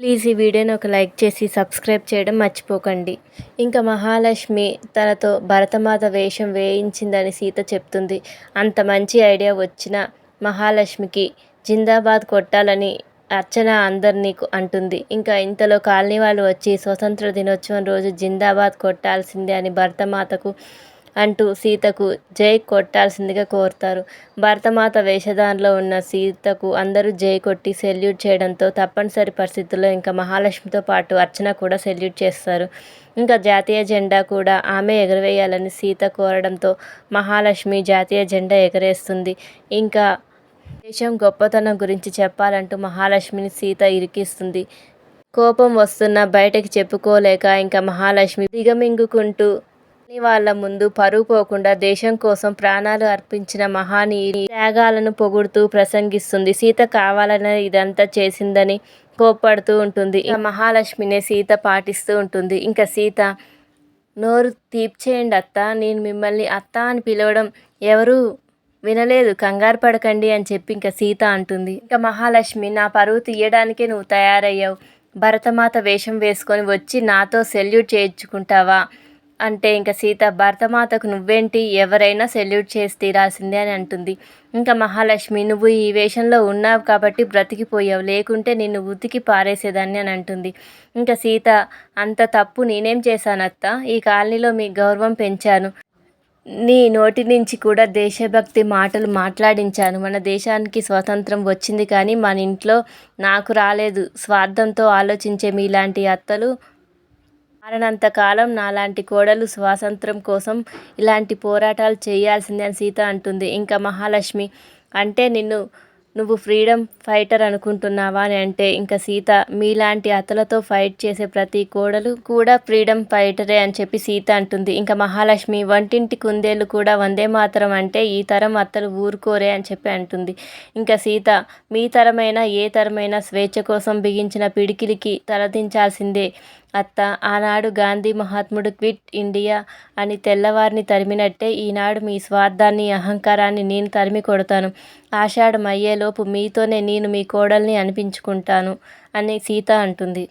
Please ఈ వీడియోని ఒక లైక్ చేసి సబ్స్క్రైబ్ చేయడం మర్చిపోకండి. ఇంకా మహాలక్ష్మి తనతో భరతమాత వేషం వేయించిందని సీత చెప్తుంది. అంత మంచి ఐడియా వచ్చిన మహాలక్ష్మికి జిందాబాద్ కొట్టాలని అర్చన అందరినీ అంటుంది. ఇంకా ఇంతలో కాలనీ వాళ్ళు వచ్చి స్వతంత్ర దినోత్సవం రోజు జిందాబాద్ కొట్టాల్సిందే అని భరతమాతకు అంటూ సీతకు జై కొట్టాల్సిందిగా కోరుతారు. భరతమాత వేషధారణలో ఉన్న సీతకు అందరూ జై కొట్టి సెల్యూట్ చేయడంతో తప్పనిసరి పరిస్థితుల్లో ఇంకా మహాలక్ష్మితో పాటు అర్చన కూడా సెల్యూట్ చేస్తారు. ఇంకా జాతీయ జెండా కూడా ఆమె ఎగరవేయాలని సీత కోరడంతో మహాలక్ష్మి జాతీయ జెండా ఎగరేస్తుంది. ఇంకా దేశం గొప్పతనం గురించి చెప్పాలంటూ మహాలక్ష్మిని సీత ఇరికిస్తుంది. కోపం వస్తున్నా బయటకి చెప్పుకోలేక ఇంకా మహాలక్ష్మి దిగమింగుకుంటూ వాళ్ళ ముందు పరువు పోకుండా దేశం కోసం ప్రాణాలు అర్పించిన మహానీయుని త్యాగాలను పొగుడుతూ ప్రసంగిస్తుంది. సీత కావాలనే ఇదంతా చేసిందని కోప్పడుతూ ఉంటుంది. ఇంకా మహాలక్ష్మినే సీత పాటిస్తూ ఉంటుంది. ఇంకా సీత నోరు తీర్చేయండి అత్త నేను మిమ్మల్ని అత్త అని పిలవడం ఎవరు వినలేదు. కంగారు పడకండి అని చెప్పి ఇంకా సీత అంటుంది. ఇంకా మహాలక్ష్మి నా పరువు తీయడానికే నువ్వు తయారయ్యావు. భరతమాత వేషం వేసుకొని వచ్చి నాతో సెల్యూట్ చేయించుకుంటావా? అంటే ఇంకా సీత భరతమాతకు నువ్వేంటి? ఎవరైనా సెల్యూట్ చేసి తీరాల్సిందే అని అంటుంది. ఇంకా మహాలక్ష్మి నువ్వు ఈ వేషంలో ఉన్నావు కాబట్టి బ్రతికిపోయావు. లేకుంటే నిన్ను ఉతికి పారేసేదాన్ని అని అంటుంది. ఇంకా సీత అంత తప్పు నేనేం చేశానత్త ఈ కాలనీలో మీ గౌరవం పెంచాను. నీ నోటి నుంచి కూడా దేశభక్తి మాటలు మాట్లాడించాను. మన దేశానికి స్వాతంత్రం వచ్చింది కానీ మన ఇంట్లో నాకు రాలేదు. స్వార్థంతో ఆలోచించే మీలాంటి అత్తలు మారనంతకాలం నాలాంటి కోడలు స్వాతంత్రం కోసం ఇలాంటి పోరాటాలు చేయాల్సిందే అని సీత అంటుంది. ఇంకా మహాలక్ష్మి అంటే నిన్ను నువ్వు ఫ్రీడమ్ ఫైటర్ అనుకుంటున్నావా అని అంటే ఇంకా సీత మీలాంటి అతలతో ఫైట్ చేసే ప్రతి కోడలు కూడా ఫ్రీడమ్ ఫైటరే అని చెప్పి సీత అంటుంది. ఇంకా మహాలక్ష్మి వంటింటి కుందేలు కూడా వందే మాత్రం అంటే ఈ తరం అత్తలు ఊరుకోరే అని చెప్పి అంటుంది. ఇంకా సీత మీ తరమైన ఏ తరమైన స్వేచ్ఛ కోసం బిగించిన పిడికిలికి తలదించాల్సిందే అత్త ఆనాడు గాంధీ మహాత్ముడు క్విట్ ఇండియా అని తెల్లవారిని తరిమినట్టే ఈనాడు మీ స్వార్థాన్ని అహంకారాన్ని నేను తరిమి కొడతాను. ఆషాఢం అయ్యేలోపు మీతోనే నేను మీ కోడల్ని అనిపించుకుంటాను అని సీత అంటుంది.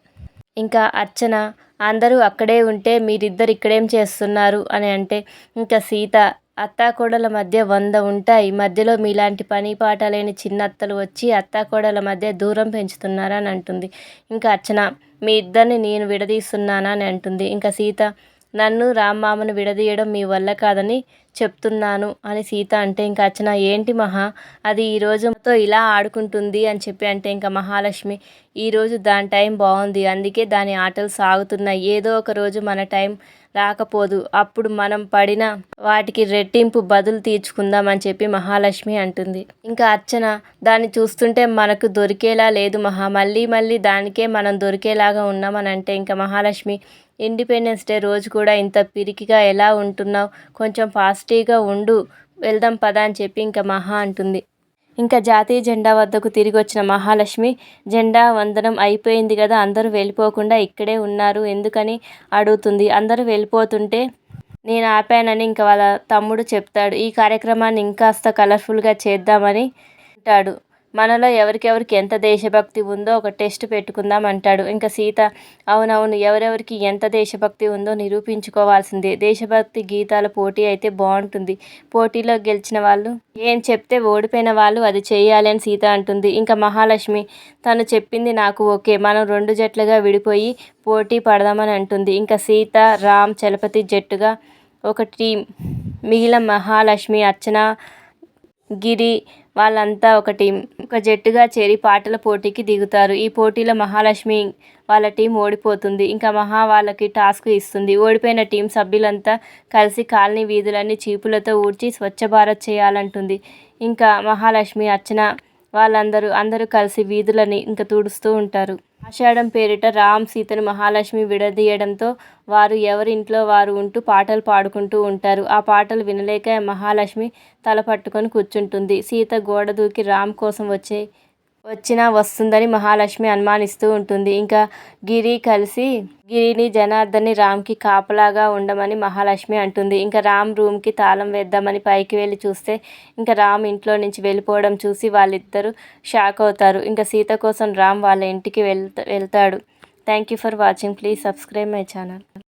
ఇంకా అర్చన అందరూ అక్కడే ఉంటే మీరిద్దరు ఇక్కడేం చేస్తున్నారు అని అంటే ఇంకా సీత అత్తాకోడల మధ్య వంద ఉంటాయి. మధ్యలో మీలాంటి పని పాట లేని చిన్నత్తలు వచ్చి అత్తాకోడల మధ్య దూరం పెంచుతున్నారని అంటుంది. ఇంకా అర్చన మీ ఇద్దరిని నేను విడదీస్తున్నానా అని అంటుంది. ఇంకా సీత నన్ను రామ్మామను విడదీయడం మీ వల్ల కాదని చెప్తున్నాను అని సీత అంటే ఇంకా అర్చన ఏంటి మహా? అది ఈరోజుతో ఇలా ఆడుకుంటుంది అని చెప్పి అంటే ఇంకా మహాలక్ష్మి ఈరోజు దాని టైం బాగుంది. అందుకే దాని ఆటలు సాగుతున్నాయి. ఏదో ఒక రోజు మన టైం రాకపోదు. అప్పుడు మనం పడిన వాటికి రెట్టింపు బదులు తీర్చుకుందాం అని చెప్పి మహాలక్ష్మి అంటుంది. ఇంకా అర్చన దాన్ని చూస్తుంటే మనకు దొరికేలా లేదు మహా. మళ్ళీ మళ్ళీ దానికే మనం దొరికేలాగా ఉన్నామని అంటే ఇంకా మహాలక్ష్మి ఇండిపెండెన్స్ డే రోజు కూడా ఇంత పిరికిగా ఎలా ఉంటున్నావు? కొంచెం పాజిటివ్గా ఉండు వెళ్దాం పదా అని చెప్పి ఇంకా మహా అంటుంది. ఇంకా జాతీయ జెండా వద్దకు తిరిగి వచ్చిన మహాలక్ష్మి జెండా వందనం అయిపోయింది కదా అందరూ వెళ్ళిపోకుండా ఇక్కడే ఉన్నారు ఎందుకని అడుగుతుంది. అందరూ వెళ్ళిపోతుంటే నేను ఆపానని ఇంకా వాళ్ళ తమ్ముడు చెప్తాడు ఈ కార్యక్రమాన్ని ఇంకాస్త కలర్ఫుల్గా చేద్దామని అంటాడు. మనలో ఎవరికెవరికి ఎంత దేశభక్తి ఉందో ఒక టెస్ట్ పెట్టుకుందాం అంటాడు. ఇంకా సీత అవునవును ఎవరెవరికి ఎంత దేశభక్తి ఉందో నిరూపించుకోవాల్సిందే. దేశభక్తి గీతాల పోటీ అయితే బాగుంటుంది. పోటీలో గెలిచిన వాళ్ళు ఏం చెప్తే ఓడిపోయిన వాళ్ళు అది చేయాలి అని సీత అంటుంది. ఇంకా మహాలక్ష్మి తను చెప్పింది నాకు ఓకే మనం రెండు జట్లుగా విడిపోయి పోటీ పడదామని అంటుంది. ఇంకా సీత రామ్ చలపతి జట్టుగా ఒక టీం మిగిలిన మహాలక్ష్మి అర్చన గిరి వాళ్ళంతా ఒక టీం ఒక జట్టుగా చేరి పాటల పోటీకి దిగుతారు. ఈ పోటీలో మహాలక్ష్మి వాళ్ళ టీం ఓడిపోతుంది. ఇంకా మహా వాళ్ళకి టాస్క్ ఇస్తుంది. ఓడిపోయిన టీం సభ్యులంతా కలిసి కాలనీ వీధులన్నీ చీపులతో ఊడ్చి స్వచ్ఛ భారత్ చేయాలంటుంది. ఇంకా మహాలక్ష్మి అర్చన వాళ్ళందరూ అందరూ కలిసి వీధులని ఇంకా తుడుస్తూ ఉంటారు. ఆషాఢం పేరిట రామ్ సీతను మహాలక్ష్మి విడదీయడంతో వారు ఎవరింట్లో వారు ఉంటూ పాటలు పాడుకుంటూ ఉంటారు. ఆ పాటలు వినలేక మహాలక్ష్మి తల పట్టుకొని కూర్చుంటుంది. సీత గోడ దూకి రామ్ కోసం వచ్చే వచ్చినా వస్తుందని మహాలక్ష్మి అనుమానిస్తూ ఉంటుంది. ఇంకా గిరి కలిసి గిరిని జనార్దన్ని రామ్కి కాపలాగా ఉండమని మహాలక్ష్మి అంటుంది. ఇంకా రామ్ రూమ్కి తాళం వేద్దామని పైకి వెళ్ళి చూస్తే ఇంకా రామ్ ఇంట్లో నుంచి వెళ్ళిపోవడం చూసి వాళ్ళిద్దరూ షాక్ అవుతారు. ఇంకా సీత కోసం రామ్ వాళ్ళ ఇంటికి వెళ్తా వెళ్తాడు. Thank you for watching. Please subscribe my channel.